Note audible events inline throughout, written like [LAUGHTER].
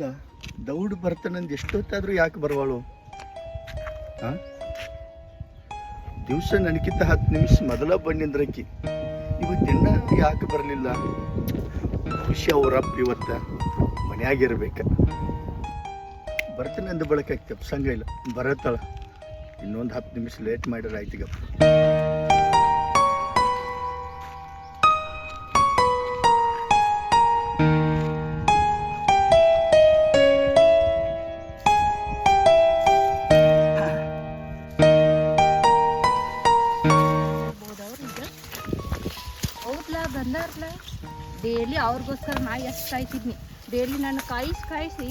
ಅಲ್ಲ ದೌಡ್ ಬರ್ತಾನಂದು ಎಷ್ಟೊತ್ತಾದ್ರೂ ಯಾಕೆ ಬರುವಳು? ಆ? ದಿವಸ ನನಗಿಂತ ಹತ್ತು ನಿಮಿಷ ಮೊದಲ ಬಂದಿಂದ್ರಕ್ಕಿ ಇವತ್ತಿನ್ನ ಯಾಕೆ ಬರಲಿಲ್ಲ? ಖುಷಿ ಅವರಪ್ಪ ಇವತ್ತ ಬರ್ತಾನೆ ಅಂದ ಬಳಕ ಕೆಪ್ಸಂಗ ಇಲ್ಲ, ಬರತ್ತಳ. ಇನ್ನೊಂದು ಹತ್ತು ನಿಮಿಷ ಲೇಟ್ ಮಾಡಿದ್ರೆ ಆಯ್ತೀಗಪ್ಪ ಹೌದ್ಲ ಬಂದಾರ್ಲ? ಡೈಲಿ ಅವ್ರಿಗೋಸ್ಕರ ನಾ ಎಷ್ಟು ಕಾಯ್ತಿದ್ನಿ. ಡೈಲಿ ನಾನು ಕಾಯಿಸಿ ಕಾಯಿಸಿ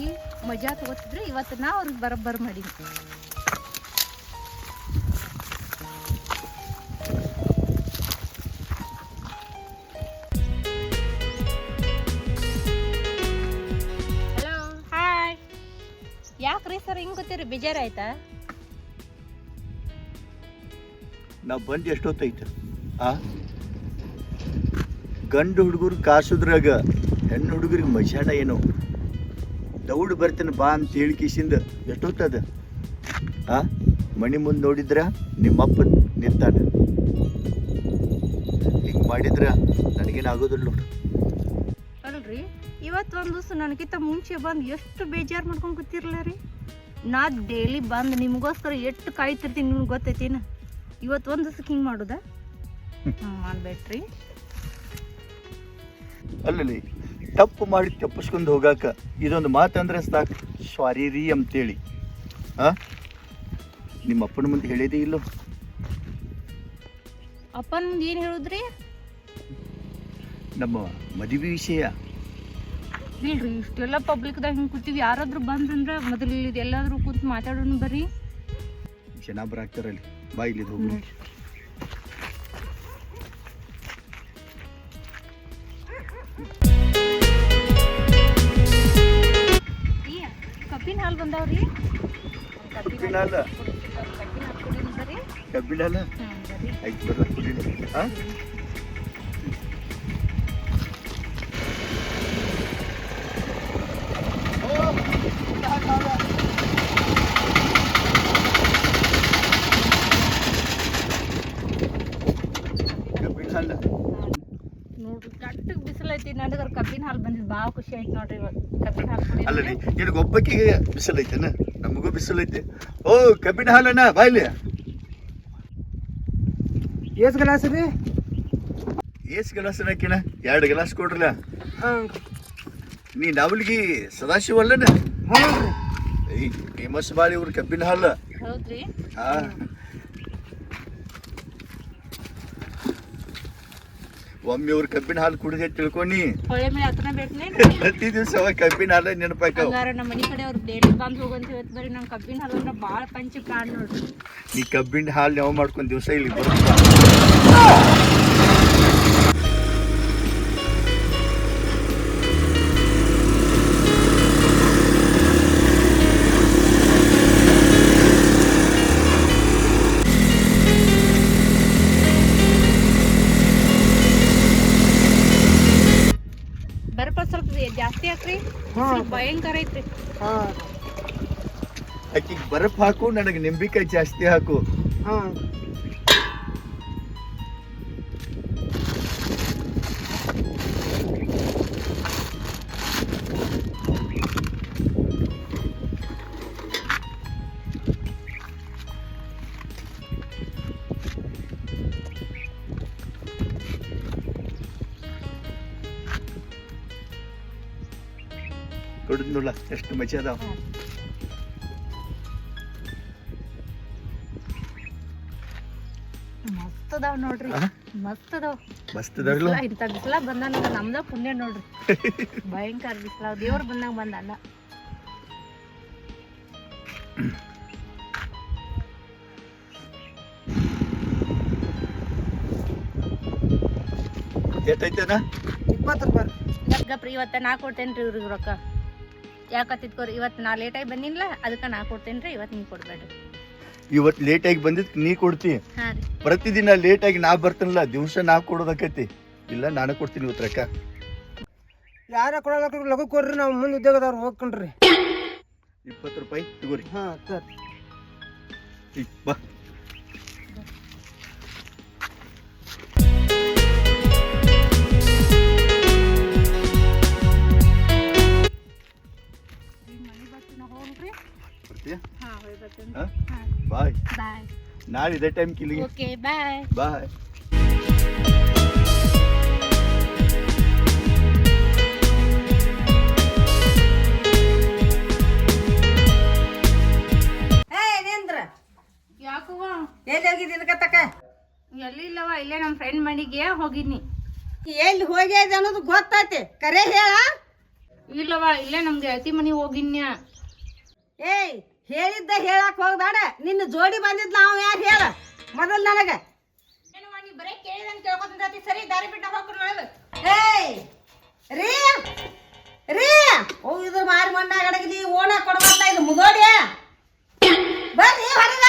ಮಜಾ ತಗೋತಿದ್ರೆ ಇವತ್ತು ನಾ ಅವ್ರಿಗೆ ಬರೋಬ್ಬರ ಮಾಡೀನಿ. ಹಲೋ ಹಾಯ್ ಯಾಕ್ರಿ ಸರ್ ಹಿಂಗೆ ಗೊತ್ತೀರಿ ಬೇಜಾರಾಯ್ತಾ ನಾವು ಬಂದು ಎಷ್ಟೊತ್ತೈತೆ? ಆ? ಗಂಡು ಹುಡುಗರು ಕಾಸುದ್ರಾಗ ಹೆಣ್ಣು ಹುಡುಗರಿಗೆ ಮಜಾಣ ಏನು. ದೌಡ್ ಬರ್ತೇನೆ ಬಾ ಅಂತ ಹೇಳಿ ಕಿಸಿಂದ ಎಷ್ಟೊತ್ತದ? ಆ? ಮಣಿ ಮುಂದೆ ನೋಡಿದ್ರ ನಿಮ್ಮಪ್ಪ ನಿಂತಾನ. ಹಿಂಗೆ ಮಾಡಿದ್ರ ನನಗೇನು ಆಗೋದಿಲ್ಲ ನೋಡು. ಅಲ್ರಿ ಇವತ್ತು ಒಂದು ದಿವಸ ನನಗಿಂತ ಮುಂಚೆ ಬಂದು ಎಷ್ಟು ಬೇಜಾರು ಮಾಡ್ಕೊಂಡು ಕೂತಿರ್ಲ ರೀ? ನಾ ಡೈಲಿ ಬಂದು ನಿಮಗೋಸ್ಕರ ಎಷ್ಟು ಕಾಯ್ತಿರ್ತೀನಿ ನಿಮ್ಗೆ ಗೊತ್ತೈತಿನ? ಇವತ್ತು ಒಂದು ದಿವ್ಸಕ್ಕೆ ಹಿಂಗೆ ಮಾಡೋದಾ? ಹ್ಞೂ ಮಾಡ್ಬೇಡ್ರಿ. ಅಲ್ಲಲ್ಲಿ ತಪ್ಪು ಮಾಡಿ ತಪ್ಪಿಸ್ಕೊಂಡು ಹೋಗಾಕ ಇದೊಂದು ಮಾತಂದ್ರೆ ಸಾಕು. ಸ್ವಾರಿ ರೀ ಅಂತೇಳಿ. ಆ? ನಿಮ್ಮ ಅಪ್ಪನ ಮುಂದೆ ಹೇಳಿದೇ ಇಲ್ಲೋ? ಅಪ್ಪನ ಮುಂದೆ ಏನು ಹೇಳಿದ್ರಿ? ನಮ್ಮ ಮದುವೆ ವಿಷಯ. ಇಲ್ರಿ ಇಷ್ಟೆಲ್ಲ ಪಬ್ಲಿಕ್ದಾಗ ಹಿಂಗೆ ಕೂತೀವಿ ಯಾರಾದ್ರೂ ಬಂದ್ರಂದ್ರೆ ಮೊದಲು ಎಲ್ಲಾದ್ರೂ ಕೂತು ಮಾತಾಡೋಣ ಬರ್ರಿ. ಜನ ಬರಾಕ್ತಾರಲ್ಲಿ ಬಾ ಇಲ್ಲಿ ಹೋಗಿ ಹಾಲು ಬಂದಾವ್ರಿ? ಕಬ್ಬಿನ ಹಾಲು? ಕಬ್ಬಿನ ಹಾಲು ಐದು ಬರ್ಲ ಕುಡೀನಿ ಆ ಕಬ್ಬಿನ ಹಾಲು ನೋಡ್ರಿ ಕಟ್ಟಗೆ ಬಿಸಿಲೈತಿ ನನಗರ ಕಬ್ಬಿನ ಹಾಲು ಬಂದಿದ್ದು ಭಾಳ ಖುಷಿ ಆಯ್ತು ನೋಡ್ರಿ ಇವತ್ತು ಕಬ್ಬಿನ ಹಾಲು ಅಲ್ಲ ಬಿಸಲ್ ಬಿಸಿಲೈತೆನ? ನಮಗೂ ಬಿಸಿಲೈತೆ. ಓ ಕಬ್ಬಿನ ಹಾಲಣ್ಣ ಬಾಯ್ಲಿ ಎಸ್ ಗ್ಲಾಸ್ ರೀ. ಏಸ್ ಗ್ಲಾಸ್ ಹಾಕಿಣ ಎರಡು ಗ್ಲಾಸ್ ಕೊಡ್ರಲ್ಲ. ಹಾಂ. ನೀ ನವಲ್ಗಿ ಸದಾಶಿವ ಅಲ್ಲನ? ಹಾಂ ರೀ ಏಯ್ ಫೇಮಸ್ ಬಾಳಿ ಇವ್ರ ಕಬ್ಬಿನ ಹಾಲು. ಹೌದ್ರಿ. ಹಾ. ಒಮ್ಮೆ ಇವ್ರ ಕಬ್ಬಿನ ಹಾಲು ಕುಡಿದೆ ತಿಳ್ಕೊನಿ. ಹೊಳೆ ಮೇಲೆ ಹತ್ರನೇ ಬೇಡ್ತೀನಿ ಪ್ರತಿ ದಿವಸ ಅವ ಕಬ್ಬಿನ ಹಾಲು ನೆನಪಾಕವ್ ಹಂಗಾರ ನಮ್ಮ ಮನೆ ಕಡೆ ಅವ್ರು ಡೇಲಿ ಬಂದು ಹೋಗಂತ ಹೇಳ್ತ ಬರೀ ನಮ್ಮ ಕಬ್ಬಿನ ಹಾಲು ಅಂದ್ರೆ ಭಾಳ ಪಂಚ ಪ್ರಾಣ ನೋಡ್ರಿ ಈ ಕಬ್ಬಿನ ಹಾಲು ಯಾವ ಮಾಡ್ಕೊಂಡು ದಿವಸ ಇಲ್ಲಿ ಬರುತ್ತ? ಭಯಂಕರ ಐತ್ರಿ. ಹಾಂ. ಆಕಿಗೆ ಬರಪ್ ಹಾಕು ನನಗೆ ನಿಂಬಿಕಾಯಿ ಜಾಸ್ತಿ ಹಾಕು. ಹಾಂ ಕುಡಿದ್ ನೋಡ್ಲ ಎಷ್ಟು ಮಜಾ ಅದಾವ. ಮಸ್ತ್ ಅದಾವ ನೋಡ್ರಿ? ಮಸ್ತ್ ಅದಾವ. ಮಸ್ತ್ ಅದಾವ ಇಂಥ ಬಿಸಿಲ ಬಂದ ನಮ್ದ ಪುಣ್ಯ ನೋಡ್ರಿ. [LAUGHS] ಭಯಂಕರ ಬಿಸಿಲ ದೇವ್ರ ಬಂದಾಗ ಬಂದಲ್ಲ ಎಷ್ಟೈತೆ ಇಪ್ಪತ್ತು ರೂಪಾಯಿ. ಗಪ್ರಿ ಇವತ್ತ ನಾ ಕೊಡ್ತೇನ್ರಿ ಇವ್ರಿಗೆ ರೊಕ್ಕ. ಯಾಕತ್ತಿದ್ಕೋರಿ ಇವತ್ತು ನಾ ಲೇಟಾಗಿ ಬಂದಿಲ್ಲ ಅದಕ್ಕೆ ನಾ ಕೊಡ್ತೇನ್ರಿ ಇವತ್ತು ನೀವು ಕೊಡಬೇಡ್ರಿ. ಇವತ್ತು ಲೇಟಾಗಿ ಬಂದಿದ್ ನೀ ಕೊಡ್ತಿ. ಹಾಂ ರೀ. ಪ್ರತಿದಿನ ಲೇಟಾಗಿ ನಾ ಬರ್ತೀನಲ್ಲ ದಿವಸ ನಾ ಕೊಡೋದಕ್ಕೈತಿ. ಇಲ್ಲ ನಾನು ಕೊಡ್ತೀನಿ ಇವತ್ತು ರೊಕ್ಕ. ಯಾರ ಕೊಡೋದಕ್ಕೆ ಲಘು ಕೊಡ್ರಿ ನಾವು ಮುಂದೆ ಉದ್ಯೋಗದವ್ರು ಹೋಗ್ಕೊಂಡ್ರಿ. ಇಪ್ಪತ್ತು ರೂಪಾಯಿ ತಗೋರಿ. ಹಾಂ ಸರ್. ಬಾ. ಬರ್ತೀಯ? ಬಾಯ್ ಬಾಯ್ ನಾಳೆ ಇದೇ ಟೈಮ್ ಕಿಲ್ಲಿಗೆ. ಓಕೆ ಬಾಯ್ ಬಾಯ್ ಏ ನೇಂದ್ರ ಯಾಕವ್ವ ಎಲ್ಲಿ ಇಲ್ಲವ? ಇಲ್ಲೇ ನಮ್ಮ ಫ್ರೆಂಡ್ ಮನೆಗೆ ಹೋಗಿನಿ. ಎಲ್ಲಿ ಹೋಗ್ಯದ ಅನ್ನೋದು ಗೊತ್ತೈತಿ ಕರೆ ಹೇಳ. ಇಲ್ಲವ ಇಲ್ಲೇ ನಮ್ಗೆ ಅತಿ ಮನೆಗೆ ಹೋಗಿನ್ಯ. ಏಯ್ ಹೇಳಿದ್ದ ಹೇಳಕ್ ಹೋಗ್ಬೇಡ. ನಿನ್ನ ಜೋಡಿ ಬಂದಿದ್ ನಾವು ಯಾರು ಹೇಳ? ಮೊದಲ್ ನನಗ. ಬರೀ ಕೇಳಿದಂಗೆ ಕೇಳ್ಕೊತಂತಿ ಸರಿ ದಾರಿ ಬಿಟ್ಟ ಒಳಗೆ. ಏಯ್ ರೀ ರೀ ಓ ಇದ್ರ ಮಾರಿ ಮಣ್ಣಾಗ ಅಡಗಲಿ ಓಣ ಕೊಡ್ಬಾರ್ದ ಇದು ಮುದೋಡಿ. ಬರ್ರಿ ಹೊರಗ.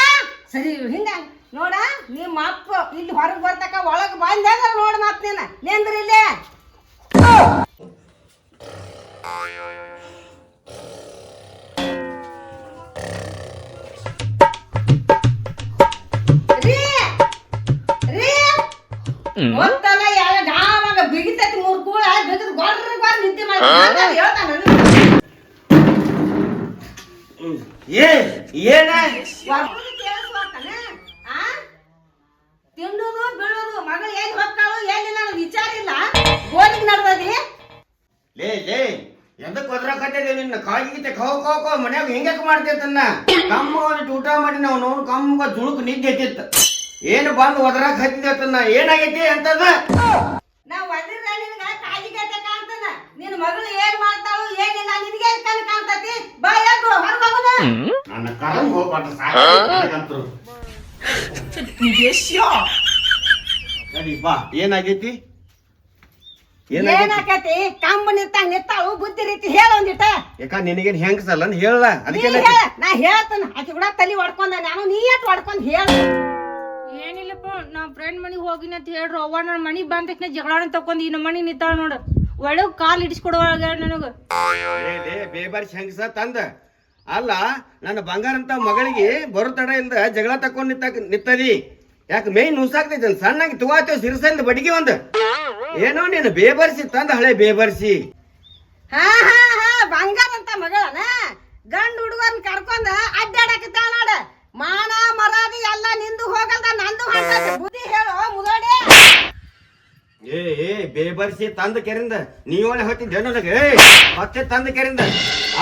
ಸರಿ ಹಿಂಗ. ನೋಡ ನಿಮ್ಮ ಅಪ್ಪ ಇಲ್ಲಿ ಹೊರಗೆ ಬರ್ತಕ ಒಳಗೆ ಬಂದ ನೋಡ ಮತ್ ನೀನ. ನೇಂದ್ರ ಗೊತ್ತಲ್ಲ ಯಾವ ಗಾವಾಗ ಬಿಗಿತೈತಿ ಮೂರ್ ಕೂಳ ಬಿಗಿದ್ ಗೊರ್ರ ಗೊರ್ರ ನಿದ್ದೆ ಮಾಡಿ ಹೇಳ್ತಾನ ಏ ಏನ? ತಿನ್ನೋದು ಬೀಳೋದು ಮಗಳು ಎಲ್ಲಿ ಹೊಕ್ಕಾಳು ಎಲ್ಲಿ ನಾನು ವಿಚಾರ ಇಲ್ಲ. ಗೋಲಿಗೆ ನಡ್ದದಿ? ಲೇ ಲೇ ಎದಕ್ ಒದ್ರಾಕತ್ತಿದೆ ನಿನ್ನ ಕಾಯಿಗಿತ್ತೆ ಕೋ ಕೋ ಕೋ ಮನ್ಯಾಗ ಹಿಂಗ್ಯಾಕ ಮಾಡ್ತೈತನ್ನ ಕಮ್ಮ ಒಂದಿಟ್ಟು ಊಟ ಮಾಡಿ ನಾವು ನೋಡು ಕಮ್ಮ ಜುಳುಕ್ ನಿದ್ದೆ ಎತ್ತಿತ್ತ. ಏನು ಬಂದು ಒದ್ರಾಕ್ ಹತ್ತಿದತ್ತನ್ನ ಏನಾಗೈತಿ ಅಂತದ? ನಾ ಒದಿರ ನಿನಗ ಕಾಜಿಗತ್ತೆ ಕಾಣ್ತಾನ ನಿನ್ನ ಮಗಳು ಏನ್ ಮಾಡ್ತಾಳು ಏನಿಲ್ಲ ನಿನಗೆ ಕಣ್ ಕಾಣ್ತತಿ? ಬಾ ಯಾಕೋ ಹೊರಗೆ ಹೋಗುನ ನನ್ನ ಕರಂ ಹೋಗ್ಬಾರ್ದು ಸಾಕಂತರು ನಡಿ ಬಾ. ಏನಾಗೈತಿ? ಏನಾಗೈತಿ? ಏನಾಕತಿ? ಕಂಬ ನಿಂತಾಗ ನಿಂತಾಳು ಬುದ್ಧಿ ರೀತಿ ಹೇಳ ಒಂದಿಟ. ಯಾಕ ನಿನಗೇನ್ ಹೆಂಗಸಲ್ಲ ಹೇಳ ನೀ ಅದಕ್ಕೆ ಹೇಳ ನಾ ಹೇಳ್ತಾನ. ಆಕಿ ಕೂಡ ತಲಿ ಹೊಡ್ಕೊಂಡ ನಾನು ನೀ ಎಟ್ ಹೊಡ್ಕೊಂಡ್ ಹೇಳ ಏನಿಲ್ಲಪ್ಪ ನಾ ಫ್ರೆಂಡ್ ಮನೆಗೆ ಹೋಗಿನಿ ಅಂತ ಹೇಳ್ರು ಅವ್ವ ನನ್ನ ಮನೆಗೆ ಬಂದ ತಕ್ಷಣ ಜಗಳಾನ ತಕೊಂಡ್ ಈ ನಮ್ಮ ಮನೆ ನಿಂತಾಳ ನೋಡು. ಒಳಗ್ ಕಾಲ್ ಏ ಏ ಬೇಬರ್ಸಿ ಹೆಂಗಸ ತಂದ. ಅಲ್ಲ ನನ್ನ ಬಂಗಾರ ಅಂತ ಮಗಳಿಗೆ ಬರೋ ತಡ ಇಲ್ದ ಜಗಳ ತಕೊಂಡ್ ನಿಂತ ನಿತ್ತದಿ ಯಾಕೆ ಮೇನ್ ನುಸಾಕ್ತೈತಿ ಸಣ್ಣಗೆ ತುಗಾತೇವ್ ಸಿರಸಲ್ದ ಬಡಿಗೆ ಒಂದು. ಏನೋ ನೀನು ಬೇಬರ್ಸಿ ತಂದ ಹಳೆ ಬೇಬರ್ಸಿ. ಹಾ ಹಾ ಹಾ ಬಂಗಾರ ಅಂತ ಮಗಳನ ಗಂಡ ಹುಡುಗನ್ ಕರ್ಕೊಂಡ ಅಡ್ಡಾಡಕತ್ತಾಳ ನೋಡ ಮಾನ ಮರಾದಿ ಎಲ್ಲ ನಿಂದು ಹೋಗಲ್ದ ನಂದು ಹೊಂಟೈತಿ ಬುದ್ಧಿ ಹೇಳು ಮುದೋಡಿ ಏ ಏ ಬೇಬರ್ಸಿ ತಂದ ಕೆರಿಂದ ನೀವೇ ಹೊತ್ತಿದ್ದೆ ನನಗೆ? ಮತ್ತೆ ತಂದ ಕೆರಿಂದ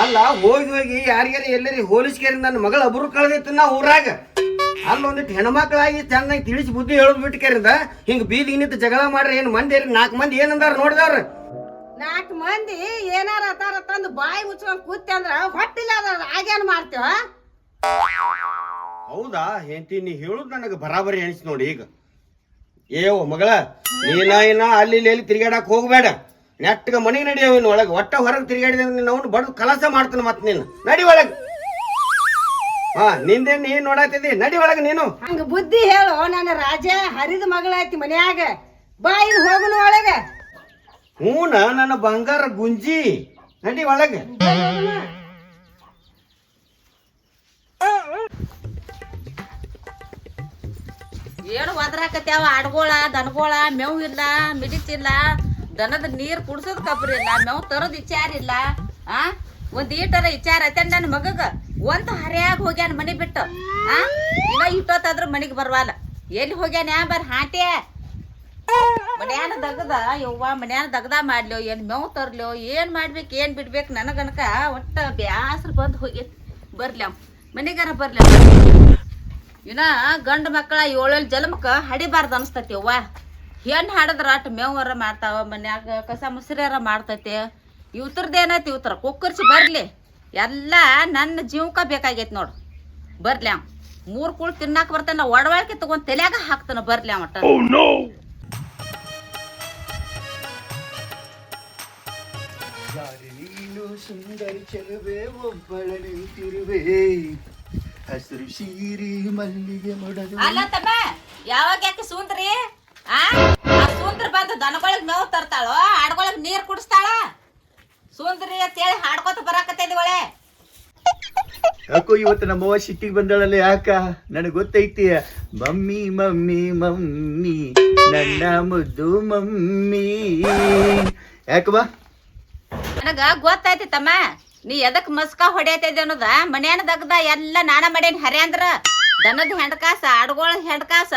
ಅಲ್ಲ ಹೋಗಿ ಹೋಗಿ ಯಾರಿಗಾರ ಎಲ್ಲರಿ ಹೋಲಿಸ್ ಕೆರಿಂದ ನನ್ನ ಮಗಳ ಅಬ್ರು ಕಳೆದಿತ್ತು ನಾ ಊರಾಗ. ಅಲ್ಲ ಒಂದಿಟ್ಟು ಹೆಣ್ಮಕ್ಳಾಗಿ ಚೆನ್ನಾಗಿ ತಿಳಿಸಿ ಬುದ್ಧಿ ಹೇಳೋದು ಬಿಟ್ಟು ಕೆರಿಂದ ಹಿಂಗ ಬೀದಿ ನಿಂತು ಜಗಳ ಮಾಡ್ರಿ ಏನು ಮಂದಿ ನಾಲ್ಕು ಮಂದಿ ಏನಂದಾರ ನೋಡಿದವ್ರ? ನಾಲ್ಕು ಮಂದಿ ಏನಾರ ಅತಾರ ತಂದು ಬಾಯಿ ಮುಚ್ಕೊಂಡು ಕೂತಿ ಅಂದ್ರ ಹೊಟ್ಟಿಲ್ಲ ಅದ ಆಗೇನ್ ಮಾಡ್ತೇವ? ಹೌದಾ ಹೆಂಡತಿ ನೀ ಹೇಳುದು ನನಗೆ ಬರಾಬರಿ ಎಣಿಸ್ ನೋಡಿ ಈಗ. ಏವ ಮಗಳ ನೀನ ಏನ ಅಲ್ಲಿ ಇಲ್ಲಿ ತಿರ್ಗಾಡಕ್ ಹೋಗ್ಬೇಡ. ನೆಟ್ಟಗ ಮನೆಗೆ ನಡಿಯವ ಇನ್ನು ಒಳಗೆ. ಒಟ್ಟ ಹೊರಗೆ ತಿರ್ಗಾಡಿದ ನೀನು ಅವನು ಬಡದು ಕಲಸ ಮಾಡ್ತಾನೆ ಮತ್ತೆ ನೀನು ನಡಿ ಒಳಗೆ. ಹಾ ನಿಂದೆ ನೀನ್ ನೋಡಾತಿದ್ದಿ ನಡಿ ಒಳಗೆ ನೀನು. ಹಂಗ ಬುದ್ಧಿ ಹೇಳು ನನ್ನ ರಾಜ ಹರಿದ ಮಗಳೈತಿ ಮನ್ಯಾಗ. ಬಾಯಿ ಹೋಗುನು ಒಳಗ. ಹೂನ ನನ್ನ ಬಂಗಾರ ಗುಂಜಿ. ನಡಿ ಒಳಗೆ. ಏನು ಒದ್ರಾಕತ್ಯಾವ? ಆಡ್ಗೋಳ, ದನಗೋಳ, ಮೇವು ಇಲ್ಲ ಮಿಡಿತಿಲ್ಲ ದನದ ನೀರು ಕುಡ್ಸೋದ್ ಕಬ್ರಿ ಇಲ್ಲ, ಮೇವು ತರೋದ್ ವಿಚಾರ ಇಲ್ಲ. ಆ? ಒಂದ್ ಈಟರ ವಿಚಾರ ಐತೆ ನನ್ನ ಮಗಗ? ಒಂದು ಹರಿಯಾಗಿ ಹೋಗ್ಯಾನ ಮನೆ ಬಿಟ್ಟು. ಆ? ಇನ್ನ ಇಟ್ಟೊತ್ತಾದ್ರ ಮನೆಗೆ ಬರ್ವಾಲ ಎಲ್ಲಿ ಹೋಗ್ಯಾನ ಯಾ ಬರ್ ಹಾಟೆ? ಮನ್ಯಾನ ದಗದ? ಯವ್ವ, ಮನ್ಯಾನ ದಗದ ಮಾಡ್ಲೋ ಏನ್ ಮೇವು ತರ್ಲೋ ಏನ್ ಮಾಡ್ಬೇಕು, ಏನ್ ಬಿಡ್ಬೇಕು ನನಗನಕ ಒಟ್ಟ ಬ್ಯಾಸ್ರ ಬಂದು ಹೋಗಿ ಬರ್ಲಿ ಅವ್ ಮನಿಗಾರ. ಇನ್ನ ಗಂಡ ಮಕ್ಕಳ ಏಳೇಳು ಜನ್ಮಕ್ಕ ಹಡಿಬಾರ್ದು ಅನಿಸ್ತತಿ ಅವ್ವ. ಹೆಣ್ಣು ಹಾಡಿದ್ರ ಅಟ್ ಮೇವರ ಮಾಡ್ತಾವ ಮನ್ಯಾಗ ಕಸ ಮುಸ್ರಿಯಾರ ಮಾಡ್ತೈತಿ. ಇವತ್ರದ್ದೇನೈತಿ ಇವತ್ರ ಕುಕ್ಕರ್ಸಿ ಬರ್ಲಿ. ಎಲ್ಲ ನನ್ನ ಜೀವಕ್ಕ ಬೇಕಾಗೈತಿ ನೋಡು. ಬರ್ಲಿ ಅವ್. ಮೂರ್ ಕುಳ್ ತಿನ್ನಾಕ ಬರ್ತಾನ ಒಡವಾಳ್ಕೆ ತಗೊಂಡ್ ತಲೆಯಾಗ ಹಾಕ್ತಾನ ಬರ್ಲಿ ಅವ ನೀನು ಸುಂದರಿ ಚೆಲುವೆ ಒಬ್ಬಳ ನಿಂತಿರುವೆ. ಹಸಿರು ಸೀರಿ ಮಲ್ಲಿಗೆ ಮಡದು. ಅಲ್ಲ ತಮ್ಮ ಯಾವಾಗ ಯಾಕೆ ಸೂಂದ್ರಿ? ಆ? ಆ ಸೂಂದ್ರ ಬಂದು ದನಗೊಳಗ್ ಮೇವ್ ತರ್ತಾಳೋ ಆಡ್ಗೊಳಗ್ ನೀರ್ ಕುಡಿಸ್ತಾಳ? ಸುಂದ್ರಿ ಅಂತೇಳಿ ಹಾಡ್ಕೊತ ಬರಾಕತ್ತೈದಿ ಒಳೆ ಯಾಕೋ ಇವತ್ತು ನಮ್ಮವ್ವ ಸಿಟ್ಟಿಗೆ ಬಂದಳಲ್ಲ ಯಾಕ? ನನಗೆ ಗೊತ್ತೈತಿ ಮಮ್ಮಿ ಮಮ್ಮಿ ಮಮ್ಮಿ ನನ್ನ ಮುದ್ದು ಮಮ್ಮಿ. ಯಾಕವ್ವ? ನನಗ ಗೊತ್ತೈತಿ ತಮ್ಮ ನೀ ಎದಕ್ ಮಸ್ಕ ಹೊಡ್ಯಾತಿದ್ದೆ ಅನ್ನೋದ? ಮನ್ಯಾನ ದಗ್ದ ಎಲ್ಲ ನಾನ ಮಡೇನ್ ಹರೇ ಅಂದ್ರ ದನದ ಹೆಂಡ್ಕಾಸ, ಆಡುಗಳ ಹೆಂಡ್ಕಾಸ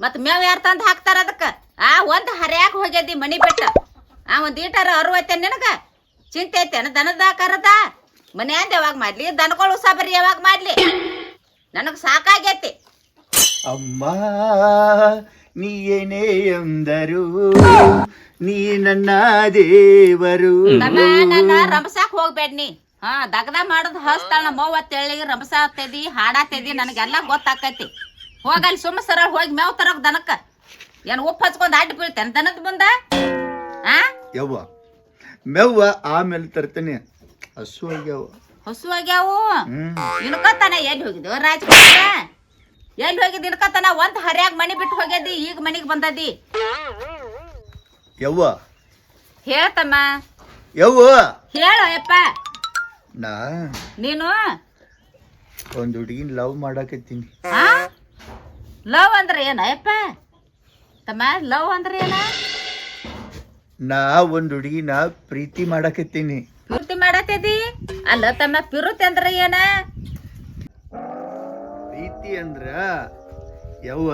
ಮತ್ ಮೇವ್ ಯಾರ್ ತಂದ್ ಹಾಕ್ತಾರ ಅದಕ್ಕ? ಆ, ಒಂದ್ ಹರ್ಯಾಕ್ ಹೋಗ್ಯದಿ ಮನಿ ಬಿಟ್ಟ. ಆ, ಒಂದ್ ಈಟರ ಅರುವತ್ತೆ ನಿನಗ? ಚಿಂತೆ ಐತೇನ ದನದ ಕರದ? ಮನ್ಯಾಂದ ಯಾವಾಗ ಮಾಡ್ಲಿ? ದನಗಳು ಬರ್ರಿ ಯಾವಾಗ ಮಾಡ್ಲಿ? ನನಗ್ ಸಾಕಾಗೈತಿ. ಅಮ್ಮ ನೀ ಏನೇ ಎಂದರು ನೀ ನನ್ನ ದೇವರು. ತಮ್ಮ ನನ್ನ ರಂಬಸಾಕ್ ಹೋಗ್ಬೇಡ ನೀ. ಹಾ ದಗದ ಮಾಡೋದ್ ಹಸ್ತಾಳ ಮೌವ ತೆಳ್ಳಿಗೆ ರಂಬಸಾಗ್ತದಿ ಹಾಡಾತದಿ ನನಗೆಲ್ಲ ಗೊತ್ತಾಕೈತಿ. ಹೋಗಲ್ಲಿ ಸುಮ್ಮ ಸರಳ ಹೋಗಿ ಮೇವ್ ತರೋಕ್ ದನಕ್ಕ. ಏನ್ ಉಪ್ಪು ಹಚ್ಕೊಂಡ್ ಅಡ್ಡ ಬೀಳ್ತೇನೆ ದನದ ಮುಂದ? ಆ? ಯವ್ವ ಮೆವ್ವ ಆಮೇಲೆ ತರ್ತೇನೆ. ಹಸು ಆಗ್ಯಾವ. ಹಸು ಆಗ್ಯಾವು? ಇನ್ಕೋತಾನೆ ಎಲ್ಲಿ ಹೋಗಿದ್ವು ರಾಜಕುಮಾರ? ಎಲ್ಲಿ ಹೋಗಿ ಇನ್ಕತ್ತಾನ ಒಂದ್ ಹರ್ಯಾಗ ಮನಿ ಬಿಟ್ಟು ಹೋಗ್ಯದಿ ಈಗ ಮನಿಗ್ ಬಂದದಿ? ಯವ್ವ. ಹೇಳ್ತಮ್ಮ. ಯವ್ವ. ಹೇಳು ಯಪ್ಪ ನಾ ನೀನು? ಒಂದ್ ಹುಡುಗಿನ ಲವ್ ಮಾಡಾಕತ್ತೀನಿ. ಆ? ಲವ್ ಅಂದ್ರೆ ಏನ ಯಪ್ಪ ತಮ್ಮ ಲವ್ ಅಂದ್ರೆ ಏನ? ನಾ ಒಂದ್ ಹುಡುಗಿನ ಪ್ರೀತಿ ಮಾಡಾಕತ್ತೀನಿ. ಪ್ರೀತಿ ಮಾಡತ್ತದಿ ಅಲ್ಲ ತಮ್ಮ ಪಿರುತ್ ಅಂದ್ರೆ ಏನ? ಪ್ರೀತಿ ಅಂದ್ರ ಯವ್ವ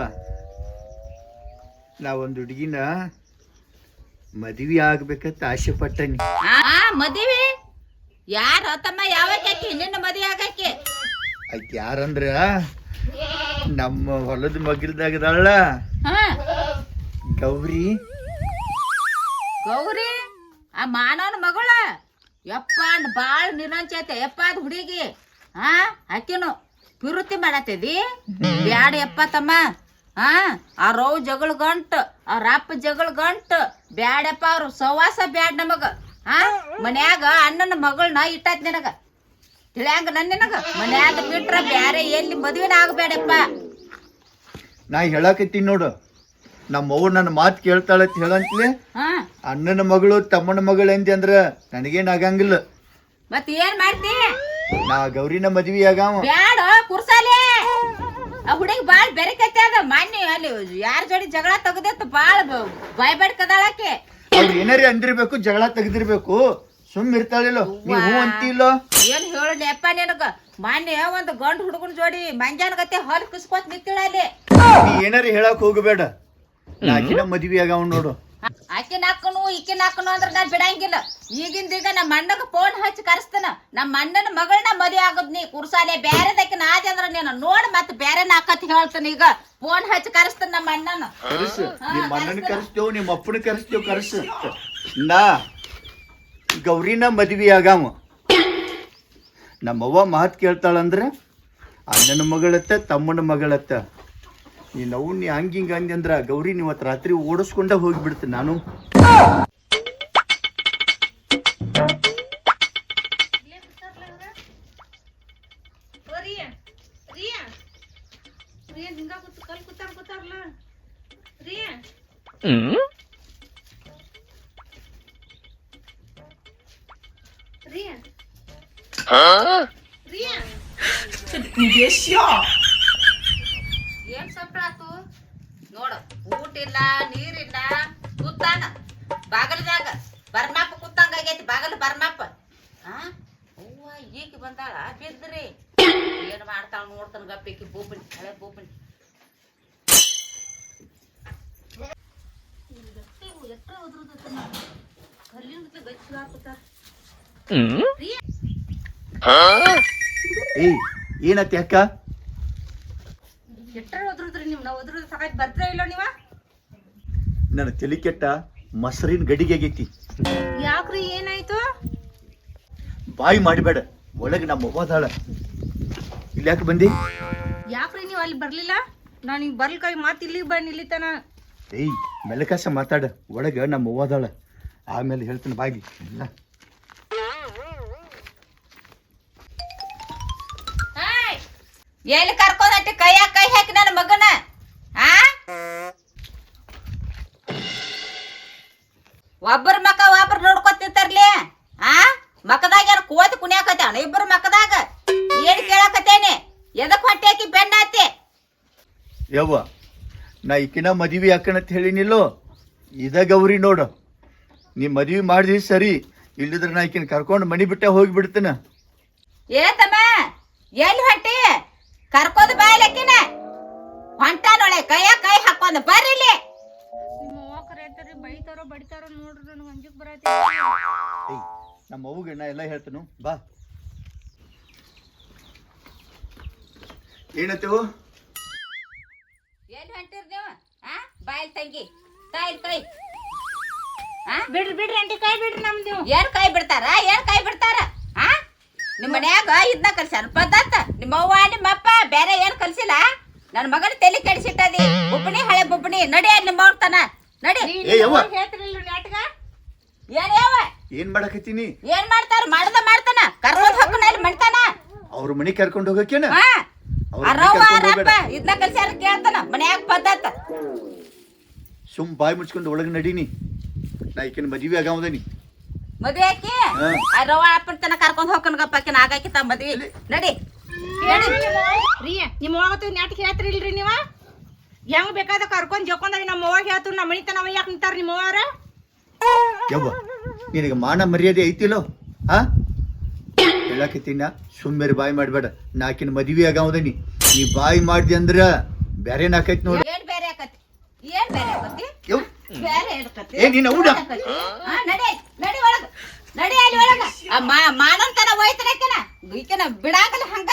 ನಾ ಒಂದು ಹುಡುಗಿನ ಮದುವೆ ಆಗ್ಬೇಕಂತ ಆಸೆ ಪಟ್ಟನಿ. ಆ ಮದುವೆ? ಯಾರ ತಮ್ಮ ಯಾವಾಕಿ ನಿನ್ನ ಮದುವೆ ಆಗಕ್ಕೆ? ಆಕೆ ಯಾರಂದ್ರ ನಮ್ಮ ಹೊಲದ ಮಗಿಲ್ದಾಗದಾಳ ಹಾ. ಗೌರಿ. ಗೌರಿ? ಆ ಮಾನವನ ಮಗಳ? ಯಪ್ಪ ಅಂದ್ ಬಾಳ್ ನಿರಂಚೈತೆ ಯಪ್ಪ ಅದ್ ಹುಡುಗಿ. ಹಾ ಆಕಿನು. ಪಿರುತಿ ಮಾಡತ್ತಿದಿ? ಬ್ಯಾಡ ಯಪ್ಪ ತಮ್ಮ. ಆ ರವ್ ಜಗಳ ಗಂಟ್ ಆ ಅಪ್ಪ ಜಗಳ ಗಂಟ್ ಬ್ಯಾಡಪ್ಪ ಅವ್ರ ಸವಾಸ ಬ್ಯಾಡ್ ನಮಗ. ಆ ಮನ್ಯಾಗ ಅಣ್ಣನ ಮಗಳನ್ನ ಇಟ್ಟಾತ್ ನಿನಗ. ತಿಳಿಯಂಗ ನನ್ ನಿನಗ? ಮನ್ಯಾಗ ಬಿಟ್ರ ಬ್ಯಾರೆ ಎಲ್ಲಿ ಮದ್ವೆನ ಆಗ್ಬೇಡಪ್ಪ. ನಾ ಹೇಳಕತ್ತೀನಿ ನೋಡು. ನಮ್ಮ ಅವ್ವ ನನ್ನ ಮಾತು ಕೇಳ್ತಾಳತ್ ಹೇಳಂತ್ಲೆ ಹಾ ಅಣ್ಣನ ಮಗಳು ತಮ್ಮನ ಮಗಳು ಅಂದೆ ಅಂದ್ರ ನನಗೇನ್ ಆಗಂಗಿಲ್ಲ. ಮತ್ ಏನ್ ಮಾಡ್ತಿ? ನಾ ಗೌರಿನ ಮದ್ವಿ ಆಗಾವ ಬ್ಯಾಡ ಕುರ್ಸಾಲೆ. ಆ ಹುಡುಗಿ ಬಾಳ್ ಬೆರಕೈತೆ ಅದ. ಮಾನ್ಯ ಅಲ್ಲಿ ಯಾರ ಜೋಡಿ ಜಗಳ ತೆಗ್ದಿತ್ತು ಬಾಳ ಬಾಯ್ ಬೇಡ್ಕದಾಳಕ್ಕೆ ಅವ್ರು ಏನಾರೇ ಅಂದಿರ್ಬೇಕು ಜಗಳ ತೆಗ್ದಿರ್ಬೇಕು. ಸುಮ್ ಇರ್ತಾಳಿಲ್ಲ ನೀವು ಅಂತಿಲ್ಲೋ ಏನ್ ಹೇಳಪ್ಪ ನಿನಗ? ಮಾನ್ಯ ಒಂದ್ ಗಂಡ್ ಹುಡುಗನ ಜೋಡಿ ಮಂಜಾನ ಗತೆ ಹೊಲ್ ಕಿಸ್ಕೋತ್ ನಿಂತಿಳ ಅಲ್ಲಿ. ನೀ ಏನಾರ ಹೇಳಕ್ ಹೋಗಬೇಡ. ನಾ ಆಕಿನ ಮದ್ವಿ ಆಗಾವ ನೋಡು. ಆಕಿನ ನಾಕನು ಈಕೆ ನಾಕನು ಅಂದ್ರೆ ನಾನು ಬಿಡಂಗಿಲ್ಲ. ಈಗಿಂದ ಈಗ ನಮ್ಮ ಅಣ್ಣಗ ಫೋನ್ ಹಚ್ಚಿ ಕರೆಸ್ತಾನ. ನಮ್ಮ ಅಣ್ಣನ ಮಗಳನ್ನ ಮದುವೆ ಆಗದ್ ನೀ ಕುರ್ಸಾಲೆ ಬೇರೆದಕ್ಕೆ ನಾದಿ ಅಂದ್ರ ನೀನು ನೋಡ್ ಮತ್ ಬೇರೆ ನಾಕತ್ ಹೇಳ್ತಾನ ಈಗ. ಫೋನ್ ಹಚ್ಚಿ ಕರೆಸ್ತಾನ ನಮ್ಮ ಅಣ್ಣನ. ಕರ್ಸು. ನಿಮ್ಮ ಅಣ್ಣನ ಕರೆಸ್ತೇವ್ ನಿಮ್ಮ ಅಪ್ಪನ ಕರೆಸ್ತೇವ್ ಕರ್ಸು. ನಾ ಗೌರಿನ ಮದ್ವಿ ಆಗಾವ. ನಮ್ಮವ್ವ ಮಾತು ಕೇಳ್ತಾಳಂದ್ರೆ ಅಣ್ಣನ ಮಗಳತ್ತ ತಮ್ಮನ ಮಗಳತ್ತ. ನೀ ನೋವು ನೀ ಹಂಗ ಹಿಂಗ ಅಂದೆ ಅಂದ್ರ ಗೌರಿ ಇವತ್ತು ರಾತ್ರಿ ಓಡಿಸ್ಕೊಂಡ ಹೋಗ್ಬಿಡ್ತೀನಿ ನಾನು. ರಿಯಾ ರಿಯಾ. ರಿಯಾ [LAUGHS] ಹಿಂಗ ಕೂತ್ ಕಲ್ ಕೂತಾರ ಕೂತಾರಲ್ಲ ರಿಯಾ ರಿಯಾ ರಿಯಾ ಏನ್ ಸಪ್ಳಾತು ನೋಡ ಊಟ ಇಲ್ಲ ನೀರಿಲ್ಲ ಕೂತಾನ. ಬಾಗಲದಾಗ ಬರ್ಮಾಪ ಕೂತಂಗ ಆಗೈತಿ ಬಾಗಲ್ ಬರ್ಮಾಪ. ಆ? ಅವ್ವ ಈಗ ಬಂದಾಳ ಬಿದ್ರಿ. ಏನ್ ಮಾಡ್ತಾಳ ನೋಡ್ತಾನ ಗಪ್ಪಿಕಿ ಬೂಪಣಿ ಹಳೆ ಬೂಪಣಿ. ಏನತ್ತಿ ಅಕ್ಕ? ಎಟ್ರ ಒದ್ರುದ್ರಿ ನಿಮ್? ನಾವ್ ಒದ್ರುದ್ ಸಾಕಾಯ್ತು ಬರ್ತೀರ ಇಲ್ಲ ನೀವ? ನನ್ನ ತಲೆ ಕೆಟ್ಟ ಮೊಸರಿನ ಗಡಿಗೆ ಆಗೈತಿ. ಯಾಕ್ರಿ ಏನಾಯ್ತು? ಬಾಯಿ ಮಾಡಬೇಡ ಒಳಗೆ ನಮ್ಮ ಅದಾಳ. ಇಲ್ಲಿ ಯಾಕೆ ಬಂದಿ? ಯಾಕ್ರಿ ನೀವು ಅಲ್ಲಿ ಬರ್ಲಿಲ್ಲ? ನಾನು ಈಗ ಬರ್ಲಿಕ್ಕಾಗಿ ಮಾತು ಇಲ್ಲಿಗೆ ಬಂದು ತನ ಏಯ್ ಮೆಲಕಾಸ ಮಾತಾಡ ಒಳಗೆ ನಮ್ಮ ಅದಾಳ. ಆಮೇಲೆ ಹೇಳ್ತೀನಿ ಬಾಗಿ. ಇಲ್ಲ. ಎಲ್ಲಿ ಕರ್ಕೊಂಡಂತೆ ಕೈಯಾಗ ಕೈ ಹಾಕಿ ನನ್ನ ಮಗನ? ಆ? ಒಬ್ಬರ ಮಕ ಒಬ್ಬರು ನೋಡ್ಕೊತಿರ್ತಾರ್ಲಿ? ಆ? ಮಕದಾಗ ಏನು ಕೋತಿ ಕುಣಿಯಾಕತ್ತಾನ? ಇಬ್ಬರು ಮಕದಾಗ? ಏನು ಕೇಳಾಕತ್ತೇನೆ? ಎದಕ್ ಹೊಟ್ಟೆ ಹಾಕಿ ಬೆನ್ನಾತಿ ಯವ್ವ ನಾ ಈಕಿನ ಮದುವೆ ಹಾಕಣತ್ ಹೇಳಿನಿಲ್ಲೋ? ಇದ ಗೌರಿ ನೋಡು. ನೀ ಮದುವೆ ಮಾಡಿದ್ವಿ ಸರಿ ಇಲ್ಲಿದ್ರೆ ನಾ ಈಕಿನ ಕರ್ಕೊಂಡು ಮನಿ ಬಿಟ್ಟ ಹೋಗಿಬಿಡ್ತೇನೆ. ಏ ತಮ್ಮ ಎಲ್ಲಿ ಹೊಟ್ಟಿ ಕರ್ಕೋದು ಬಾಯ್ಲಕ್ಕಿನ ಹೊಂಟ ನೋಳೆ ಕೈಯ ಕೈ ಹಾಕೊಂಡು ಬರ್ರಿ ಇಲ್ಲಿ. ಕರೆಯತ್ತಾರೆ ಬೈತಾರೋ ಬಡಿತಾರೋ ನೋಡ್ರಿ ನನಗೆ ಅಂಜುಕ್ ಬರತ್ತೆ ಏಯ್ ನಮ್ಮ ಅವ್ಗೆ ನಾ ಎಲ್ಲ ಹೇಳ್ತೇನು ಬಾ. ಏನತ್ತೇವು ಏನ್ ಹೊಂಟಿರ್ ನೀವು ಆ ಬಾಯಲ್ ತಂಗಿ ತಾಯ್ ತಾಯಿ. ಆ? ಬಿಡ್ರಿ ಬಿಡ್ರಿ ಅಂಟಿ ಕೈ ಬಿಡ್ರಿ ನಮ್ದು ನೀವು. ಏನ್ ಕೈ ಬಿಡ್ತಾರ ಏನ್ ಕೈ ಬಿಡ್ತಾರ? ಆ? ನಿಮ್ಮ ಮನ್ಯಾಗ ಇದನ್ನ ಕಲ್ಸ್ಯಾರ ಪದ್ಧತ ನಿಮ್ಮ ಅವ್ವ ನಿಮ್ಮ ಅಪ್ಪ ಬೇರೆ ಏನ್ ಕಲ್ಸಿಲ್ಲ? ನನ್ನ ಮಗನ ತಲೆ ಕೆಡಿಸಿಟ್ಟದಿ. ಬುಬ್ಬಣಿ ಹಳೆ ಬುಬ್ಬಣಿ ನಡೆಯ ನಿಮ್ಮ ಅವ್ರತನ ನಡಿ. ಏ ಯವ್ವ. ಹೇಳ್ತಿರಲ್ಲ ನಾಟಕ? ಏನ್ ಯಾವ ಏನ್ ಮಾಡಕತ್ತೀನಿ? ಏನ್ ಮಾಡ್ತಾರ ಮಾಡ್ದ ಮಾಡ್ತಾನ. ಕರ್ಕೊಂಡ್ ಹೋಗ್ತಾನ ಇಲ್ಲಿ ಮಾಡ್ತಾನ ಅವ್ರ ಮನಿ ಕರ್ಕೊಂಡು ಹೋಗಕ್ಕೇನ? ಹಾ. ಅರವ್ವ ಅರಪ್ಪ ಹೋಗ್ಬೇಡ. ಇದನ್ನ ಕಲ್ಸ್ಯಾರ ಕೇಳ್ತಾನ? ಮನ್ಯಾಗ ಪದ್ಧತ. ಸುಮ್ ಬಾಯಿ ಮುಚ್ಕೊಂಡು ಒಳಗೆ ನಡೀನಿ. ನಾ ಈಕಿನ ಮದ್ವಿ ಆಗಾವದನಿ ಮದ್ವೆ ಆಕಿ? ಹಾ. ಆ ರವ್ವ ಅಪ್ಪನ ತನ ಕರ್ಕೊಂಡ್ ಆಕಿನ ಗಪ್ಪಕಿನ ಆಗಾಕಿತ ಮದ್ವಿ. ನಡಿ. ನಡಿ. ರೀ ನಿಮ್ಮ ಅವ್ವ ನಾಟಕ ಹೇಳ್ತಿರಿಲ್ರಿ ನೀವ? ಹೆಂಗ್ ಬೇಕಾದ ಕರ್ಕೊಂಡ್ ಜೊಕೊಂಡಾಗ ನಮ್ಮ ಅವ್ವ ಹೇಳ್ತಾರ ನಮ್ಮ ಮನಿ ಅವ ಯಾಕೆ ನಿಂತಾರ ನಿಮ್ಮ ಅವ್ವಾರ? ಯವ್ವ ನಿನಗೆ ಮಾನ ಮರ್ಯಾದೆ ಐತಿಲ್ಲೋ? ಹಾ ಹೇಳಕತ್ತೀನ ಸುಮ್ಮೇರಿ ಬಾಯಿ ಮಾಡಬೇಡ. ನಾಕಿನ ಮದ್ವಿ ಆಗಾವದನಿ ನೀ. ಬಾಯಿ ಮಾಡ್ದಿ ಅಂದ್ರ ಬೇರೆ ನಾಕೈತ್ ನೋಡು. ಏನ್ ಬೇರೆ ಆಕತಿ ಏನ್ ಬೇರೆ ಆಕತಿ ಯವ್ ಬೇರೆ ಆಕತಿ ಏ, ನೀನ್ ಅವ್ನ? ನಡಿ ನಡಿ ಒಳಗ. ನಡಿ ಅಲ್ಲಿ ಒಳಗ. ಆ ಮಾ- ಮಾನಂತನ ಹೋಯ್ತಾನಕಿನ ಈಕಿನ ಬಿಡಾಕಲ್ಲ ಹಂಗ?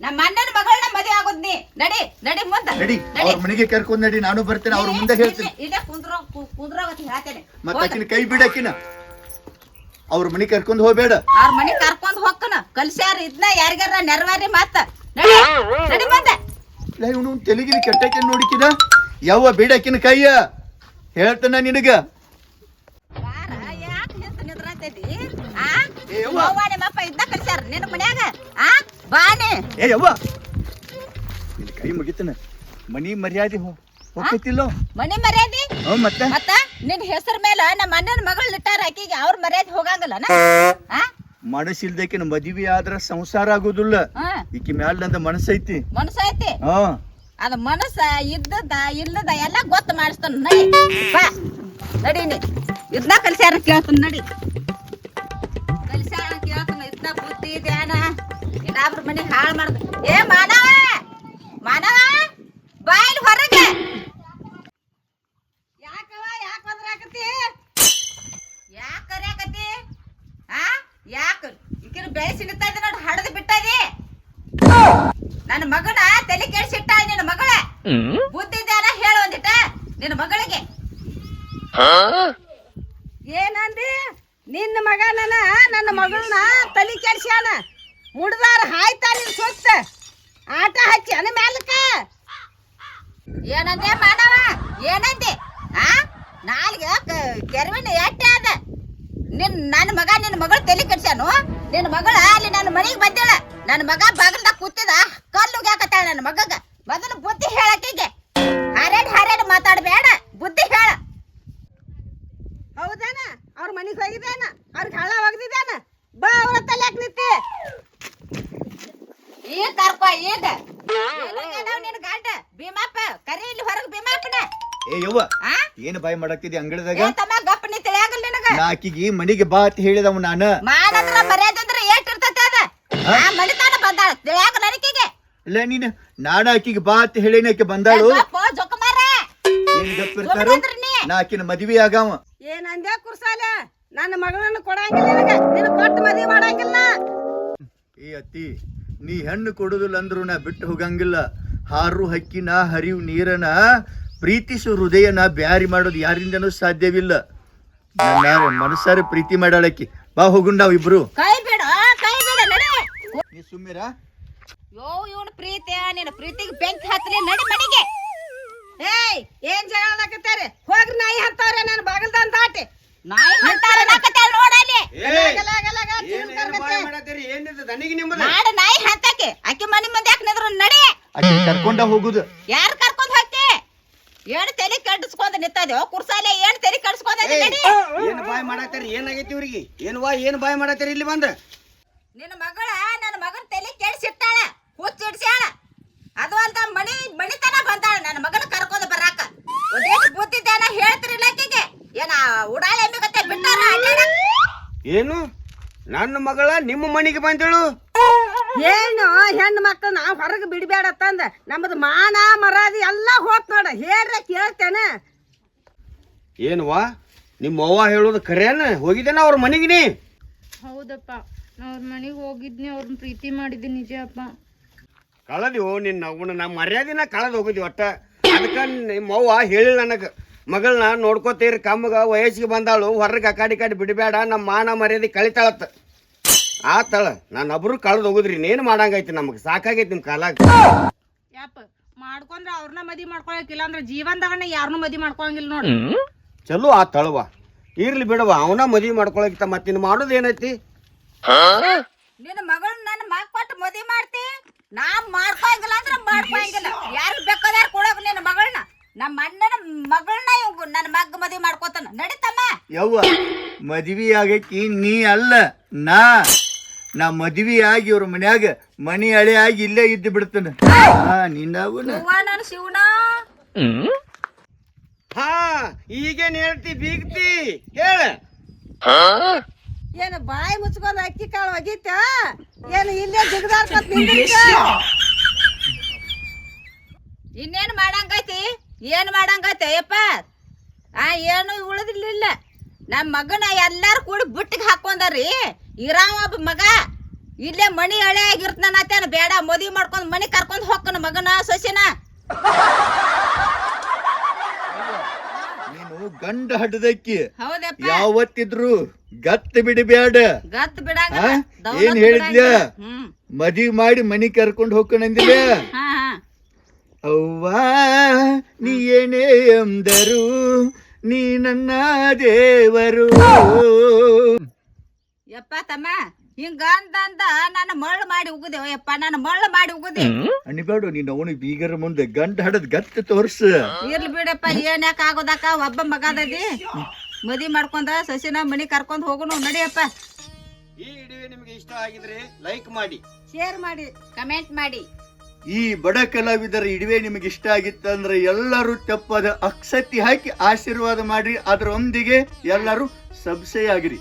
ನಮ್ಮ ಅಣ್ಣನ ಮಗಳನ್ನ ಮದುವೆ ಆಗೋದ್ ನೀ. ನಡಿ ನಡಿ ಮುಂದ. ನಡಿ ಅವ್ರ ಮನೆಗೆ ಕರ್ಕೊಂಡ್ ನಡಿ ನಾನು ಬರ್ತೇನೆ ಅವ್ರ ಮುಂದೆ ಹೇಳ್ತೀನಿ. ಇಲ್ಲೇ ಕುಂದ್ರೋ ಅಂತ ಹೇಳ್ತೇನೆ. ಮತ್ತೆ ಆಕಿನ ಕೈ ಬಿಡಾಕಿನ. ಅವ್ರ ಮನೆ ಕರ್ಕೊಂಡ್ ಹೋಗ್ಬೇಡ. ಅವ್ರ ಮನೆ ಕರ್ಕೊಂಡ್ ಹೋಗ್ಕನ. ಕಲ್ಸ್ಯಾರ ಇದ್ನ ಯಾರಿಗಾರ ನೆರವಾರಿ ಮತ್ತ ನಡಿ ನಡಿ ಮುಂದೆ. ಇವನು ತೆಲುಗಿನ ಕೆಟ್ಟಕ್ಕೆ ನೋಡಿಕಿದ? ಯಾವ ಬಿಡಾಕಿನ ಕೈಯ? ಹೇಳ್ತಾನ ನಿನಗ. ಯಾಕೆ ನಿಂತ್ ನಿಂದ್ರತೈತಿ? ಆ? ಅವ್ವ ನಿಮ್ಮಪ್ಪ ಇದ್ನ ಕಲ್ಸ್ಯಾರ ನಿನ್ನ ಮನ್ಯಾಗ. ಆ? ಬಾನೆ ಏ ಯವ್ವ. ನಿನ್ ಕೈ ಮುಗಿತನ. ಮನಿ ಮರ್ಯಾದೆ ಹೋ ಹೋಗ್ತಿಲ್ಲೋ ಮನಿ ಮರ್ಯಾದಿ? ಹ್ಞೂ ಮತ್ತೆ? ಮತ್ತ ನಿನ್ ಹೆಸರ ಮೇಲೆ ನಮ್ಮ ಅಣ್ಣನ ಮಗಳು ಇಟ್ಟಾರ ಆಕಿಗೆ ಅವ್ರ ಮರ್ಯಾದೆ ಹೋಗಂಗಲ್ಲ ಆ? ಮನಸ್ಸಿಲ್ದಕಿನ ಮದುವೆ ಆದ್ರ ಸಂಸಾರ ಆಗೋದಿಲ್ಲ. ಈಕಿ ಮ್ಯಾಲ ನಂದ ಮನಸ್ಸೈತಿ. ಮನಸ್ಸೈತಿ? ಹಾ. ಅದ ಮನಸ್ಸ ಇದ್ದದ ಇಲ್ಲದ ಎಲ್ಲ ಗೊತ್ತ ಮಾಡಿಸ್ತಾನ. ನಡಿ ಬಾ. ನಡಿ ನೀ. ಇದನ್ನ ಕಲ್ಸ್ಯಾರ ಕೇಳ್ತಾನ ನಡಿ. ಕಲ್ಸ್ಯಾರ ಕೇಳ್ತಾನ ಇದನ್ನ ಬುದ್ಧಿ ಇನ್ನೊಬ್ರ ಮನೆ ಹಾಳು ಮಾಡ್ದ. ಏ, ಮಾನವ! ಮಾನವ! ಬಾಯಿಲ್ ಹೊರಗೆ. ಯಾಕವ ಯಾಕ ಬಂದ್ರಾಕತಿ ಯಾಕ ಕರ್ಯಾಕತಿ ಆ? ಯಾಕ? ಈಕಿನ ಬೆಳೆಸಿ ನಿಂತ ಇದ್ದ ನೋಡಿ, ಹಡದು ಬಿಟ್ಟದಿ. ನನ್ನ ಮಗನ ತಲೆ ಕೆಡಿಸಿಟ್ಟ ನಿನ್ನ ಮಗಳ. ಬುದ್ಧಿ ಧ್ಯಾನ ಹೇಳು ಒಂದಿಟ ನಿನ್ನ ಮಗಳಿಗೆ. ಏನಂದಿ? ನಿನ್ನ ಮಗನನ ನನ್ನ ಮಗಳನ್ನ ತಲೆ ಕೆಡ್ಸ್ಯಾನ. ಮುಡ್ದಾರ ಹಾಯ್ತಾ ನಿನ್ ಸೊತ್ತ. ಆಟ ಹಚ್ಚಿ ಅನ ಮ್ಯಾಲಕ್ಕ. ಏನಂದೆ ಮಾನವ? ಏನಂದೆ? ಆ? ನಾಲ್ಗೆ ಕೆರವಿನ ಎಟ್ಟೆ ಅದ ನಿನ್ ನನ್ನ ಮಗ ನಿನ್ನ ಮಗಳು ತಲೆ ಕೆಡ್ಸ್ಯಾನು? ನಿನ್ನ ಮಗಳ ಅಲ್ಲಿ ನನ್ನ ಮನೆಗೆ ಬಂದಿಳ ನನ್ನ ಮಗ ಬಾಗಲ್ದಾಗ ಕೂತಿದ ಕಲ್ಲು ಹಾಕತ್ತಾಳ ನನ್ನ ಮಗಗ. ಏನ್ ಅಂಗಡಿದಾಗ ಅಂಗಳದಾಗ? ಏನ್ ತಮ್ಮ ಗಪ್ಪ ನೀ ತಿಳಿಯಾಗಲ್ಲ ನಿನಗ. ನಾ ಆಕಿಗೆ ಮನಿಗೆ ಬಾ ಅಂತ ಹೇಳಿದವ ನಾನ. ಮಾಡಂದ್ರ ಮರ್ಯಾದೆ ಅಂದ್ರೆ ಏಟ್ ಇರ್ತೈತೆ ಅದ ಆ ಮನಿತಾನ ಬಂದಾಳ. ತಿಳಿಯಾಕ ನನಕಿಗೆ. ಇಲ್ಲ ನೀನ್ ನಾನ ಆಕಿಗೆ ಬಾ ಅಂತ ಹೇಳಿನಕ್ಕೆ ಆಕೆ ಬಂದಾಳು. ಜೊಕ್ಕ ಮಾರ ಏನ್ ಗಪ್ಪಿರ್ತಾರ ಸುಮ್ನಿದ್ರಿ ನೀ. ನಾ ಆಕಿನ ಮದ್ವಿ ಏನ್ ಏನಂದ್ಯಾ ಕುರ್ಸಾಲ? ನನ್ನ ಮಗಳನ್ನ ಕೊಡಂಗಿಲ್ಲ ನಿನಗ. ನಿನಗ್ ಕೊಟ್ಟು ಮದ್ವಿ ಮಾಡಂಗಿಲ್ಲ. ಏ ಅತ್ತಿ ನೀ ಹೆಣ್ಣು ಕೊಡುದಿಲ್ಲ ಅಂದ್ರು ನಾ ಬಿಟ್ಟು ಹೋಗಂಗಿಲ್ಲ. ಹಾರು ಹಕ್ಕಿನ ಹರಿವು ನೀರನ ಪ್ರೀತಿಸು ಹೃದಯನ ಬ್ಯಾರಿ ಮಾಡೋದು ಯಾರಿಂದನೂ ಸಾಧ್ಯವಿಲ್ಲ. ನನ್ನ ಮನಸ್ಸಾರೆ ಪ್ರೀತಿ ಮಾಡಾಳಕ್ಕಿ. ಬಾ ಹೋಗುಣ್ ನಾವ್ ಇಬ್ರು. ಕೈ ಬಿಡ ಕೈ ಬಿಡ ನಡಿ. ನೀ ಸುಮ್ಮಿರ? ಯೋ ಇವನ್ ಪ್ರೀತಿ ನಿನ್ನ ಪ್ರೀತಿಗೆ ಬೆಂಕಿ ಹತ್ತಲಿ ನಡಿ ಮನೆಗೆ. ಏಯ್ ಏನ್ ಜಗಳ ಆಡಕತ್ತಾರೆ ಹೋಗ್ರಿ ನಾಯಿ ಹತ್ತವ್ರೆ ನನ್ನ ಬಾಗಲ್ದಾನ್ ದಾಟಿ. ನಾಯಿ ಹಂತಾರ ನಾಕತ್ತಾಳ ನೋಡಲ್ಲಿ ಗಲ ಗಲ ಗಲ ತಿರುಗ್ ಕರ್ಕತ್ತೆ. ಏನಿದೆ? ದನಿಗೆ ನಿಮ್ಮದ ನಾಡ ನಾಯಿ ಹತ್ತಾಕೆ ಆಕಿ ಮನಿ ಮುಂದೆ ಯಾಕೆ ನಿಂದ್ರು? ನಡಿ. ಆಕಿ ಕರ್ಕೊಂಡ ಹೋಗುದು. ಯಾರು ಕರ್ಕೊಂಡ್ ಹೋಗ್ತಿ? ಏನ್ ತಲೆ ಕೆಡಿಸ್ಕೊಂಡ್ ನಿಂತದ್ಯೋ ಕುರ್ಸಾಲೆ ಏನ್ ತಲೆ ಕೆಡಿಸ್ಕೊಂಡ್ ನಡಿ. ಏನ್ ಬಾಯ್ ಮಾಡತ್ತೀರಿ? ಏನಾಗೈತಿ ಇವ್ರಿಗೆ? ಏನ್ ವಾ ಏನು ಬಾಯ್ ಮಾಡತ್ತರಿ ಇಲ್ಲಿ ಬಂದ? ನಿನ್ನ ಮಗಳ ನನ್ನ ಮಗನ ತಲೆ ಕೆಡಿಸಿಟ್ಟಾಳ ಹುಚ್ಚಿಡ್ಸ್ಯಾಳ ಅದು ಅಂತ ಮಣಿ ಮಣಿತನ ಬಂದಾಳ. ನನ್ನ ಮಗನ ಕರ್ಕೊಂಡು ಬರಾಕ. ಒಂದೇಷ್ಟು ಬುದ್ಧಿ ಧ್ಯಾನ ಹೇಳ್ತಿರಿಲ್ಲ ಆಕೆಗೆ. ಏನ ಉಡಾಳೆ ಎಮ್ಮೆ ಗತೆ ಬಿಟ್ಟಾರ ಏನು? ನನ್ನ ಮಗಳ ನಿಮ್ಮ ಮನೆಗೆ ಬಂದಳು. ಏನು ಹೆಣ್ಣು ಮಕ್ಕಳು ನಾವು ಹೊರಗೆ ಬಿಡಬೇಡ ತಂದ. ನಮ್ಮದು ಮಾನ ಮರಾದಿ ಎಲ್ಲ ಹೋತ್ ನೋಡ. ಹೇಳ್ರೆ ಕೇಳ್ತೇನೆ. ಏನ್ವಾ? ನಿಮ್ಮ ಅವ್ವ ಹೇಳೋದು ಖರೇನ ಹೋಗಿದ್ದೇನ ಅವ್ರ ಮನೆಗೆ ನೀ. ಹೌದಪ್ಪ. ಅವ್ರ ಮನೆಗೆ ಹೋಗಿದ್ನಿ ಅವ್ರನ್ನ ಪ್ರೀತಿ ಮಾಡಿದ್ದೆ ನಿಜ ಅಪ್ಪ ಕಳದಿವು ನಿನ್ನ ಅವನ ನಮ್ಮ ಮರ್ಯಾದಿನ ಕಳೆದು ಹೋಗಿದ್ವಿ ಒಟ್ಟ. ಅದಕ್ಕೆ ನಿಮ್ಮ ಅವ್ವ ಹೇಳಿಲ್ಲ ನನಗೆ. ಮಗಳನ್ನ ನೋಡ್ಕೋತೀರಿ ಕಮ್ಮಗ ವಯಸ್ಸಿಗೆ ಬಂದಾಳು ಹೊರಗೆ ಅಕಾಡಿ ಕಾಡಿ ಬಿಡಬೇಡ ನಮ್ಮ ಮಾನ ಮರ್ಯಾದೆ ಕಳಿತಾಳತ್ತ. ಆತಳ ನಾನು ಒಬ್ರು ಕಳೆದು ಹೋಗುದ್ರಿ ಇನ್ನೇನು ಮಾಡಂಗೈತಿ ನಮಗೆ? ಸಾಕಾಗೈತಿ ನಿಮ್ಮ ಕಾಲಾಗ. ಯಾಪ ಮಾಡ್ಕೊಂಡ್ರ ಅವ್ರನ್ನ ಮದಿ ಮಾಡ್ಕೊಳಕಿಲ್ಲ ಅಂದ್ರೆ ಜೀವನದಾಗ ಯಾರನ್ನೂ ಮದಿ ಮಾಡ್ಕೊಳಂಗಿಲ್ಲ ನೋಡಿ. ಚಲೋ ಆ ತಳವ ಇರ್ಲಿ ಬಿಡವ ಅವನ ಮದಿ ಮಾಡ್ಕೊಳಕಿತ್ತ ಮತ್ತಿನ್ ಮಾಡೋದು ಏನೈತಿ? ನಿನ್ನ ಮಗಳನ್ನ ನನ್ನ ಮಗ ಕೊಟ್ಟು ಮದಿ ಮಾಡ್ತಿ? ನಾ ಮಾಡ್ಕೊಳಂಗಿಲ್ಲ ಅಂದ್ರೆ ಮಾಡ್ಕೊಳಂಗಿಲ್ಲ. ಯಾರು ಬೇಕಾದ್ರೆ ಕೊಡೋಕ್ ನಿನ್ನ ಮಗಳನ್ನ. ನಮ್ಮ ಅಣ್ಣನ ಮಗಳನ್ನ ಇವ್ ನನ್ನ ಮಗ್ ಮದುವೆ ಮಾಡ್ಕೋತಾನ. ನಡೀತಮ್ಮ. ಯವ್ವ ಮದ್ವಿ ಆಗಕ್ಕೆ ನೀ ಅಲ್ಲ ನಾ. ನಾ ಮದ್ವಿ ಆಗಿ ಇವ್ರ ಮನ್ಯಾಗ ಮನಿ ಹಳೆ ಆಗಿ ಇಲ್ಲೇ ಇದ್ದು ಬಿಡ್ತಾನ. ಹಾ ಅವ್ವ ನಾನು ಶಿವನ. ಹಾ ಈಗೇನ್ ಹೇಳ್ತಿ ಬೀಗ್ತಿ? ಹೇಳ. ಏನು ಬಾಯಿ ಮುಚ್ಕೊಂಡು ಅಕ್ಕಿ ಕಾಳು ಒಗಿತ? ಏನು ಇಲ್ಲೇ ಜಿಗದಾಡ್ಕೊತ ಇನ್ನೇನು ಮಾಡಂಗೈತಿ? ಏನ್ ಮಾಡಂಗೈತಿ ಅಯ್ಯಪ್ಪ? ಆ ಏನು ಉಳಿದಿರ್ಲಿಲ್ಲ. ನಮ್ಮ ಮಗನ ಎಲ್ಲಾರು ಕೂಡಿ ಬುಟ್ಟಿಗೆ ಹಾಕೊಂಡಾರಿ. ಇರಾವ ಒಬ್ಬ ಮಗ. ಇಲ್ಲೇ ಮಣಿ ಹಳೆ ಆಗಿರ್ತನ ಬೇಡ. ಮದುವೆ ಮಾಡ್ಕೊಂಡ್ ಮನಿ ಕರ್ಕೊಂಡ್ ಹೋಗ್ಕನ ಮಗನ ಸೊಸಿನ. ನೀನು ಗಂಡ ಹಡ್ದಕ್ಕಿ. ಯಾವತ್ತಿದ್ರು ಗತ್ ಬಿಡಬೇಡ ಗತ್? ಬಿಡಂಗ ಏನ್ ಹೇಳಿದ್ಲ ಮದಿ ಮದ್ವಿ ಮಾಡಿ ಮನಿ ಕರ್ಕೊಂಡು ಹೋಗ್ಕೊಂಡಂದಿಲ್ಲ ಹಾ ಹಾ. ಅವ್ವ ನೀ ಏನೇ ಎಂದರು ನೀ ನನ್ನ ದೇವರು. ಯಪ್ಪ ತಮ್ಮ ಹಿಂಗ ನಾನು ನನ್ನ ಮಳ್ಳು ಮಾಡಿ ಉಗುದೆ ಯಪ್ಪ ನಾನು ಮಳ್ಳು ಮಾಡಿ ಉಗುದೆ. ಬೇಡು ನೀನು ಅವನು ಬೀಗರ ಮುಂದೆ ಗಂಡ ಹಡದ್ ಗತ್ತ ತೋರ್ಸ. ಇರ್ಲಿ ಬಿಡಪ್ಪ ಏನ್ ಯಾಕೆ ಆಗೋದಾಕ ಒಬ್ಬ ಮಗ ಅದದಿ. ಮದಿ ಮಾಡ್ಕೊಂಡ ಸಸಿನ ಮನಿ ಕರ್ಕೊಂಡ್ ಹೋಗುನು ನಡಿಯಪ್ಪ. ಈ ವಿಡಿಯೋ ನಿಮಗೆ ಇಷ್ಟ ಆಗಿದ್ರೆ ಲೈಕ್ ಮಾಡಿ. ಶೇರ್ ಮಾಡಿ ಕಮೆಂಟ್ ಮಾಡಿ. ಈ ಬಡ ಕಲಾವಿದರ ಇಡುವೆ ನಿಮಗೆ ಇಷ್ಟ ಆಗಿತ್ತಂದ್ರೆ ಎಲ್ಲರೂ ತಪ್ಪದ ಅಕ್ಷತಿ ಹಾಕಿ ಆಶೀರ್ವಾದ ಮಾಡ್ರಿ. ಅದರೊಂದಿಗೆ ಎಲ್ಲರೂ ಸಬ್ಸೆ ಆಗಿರಿ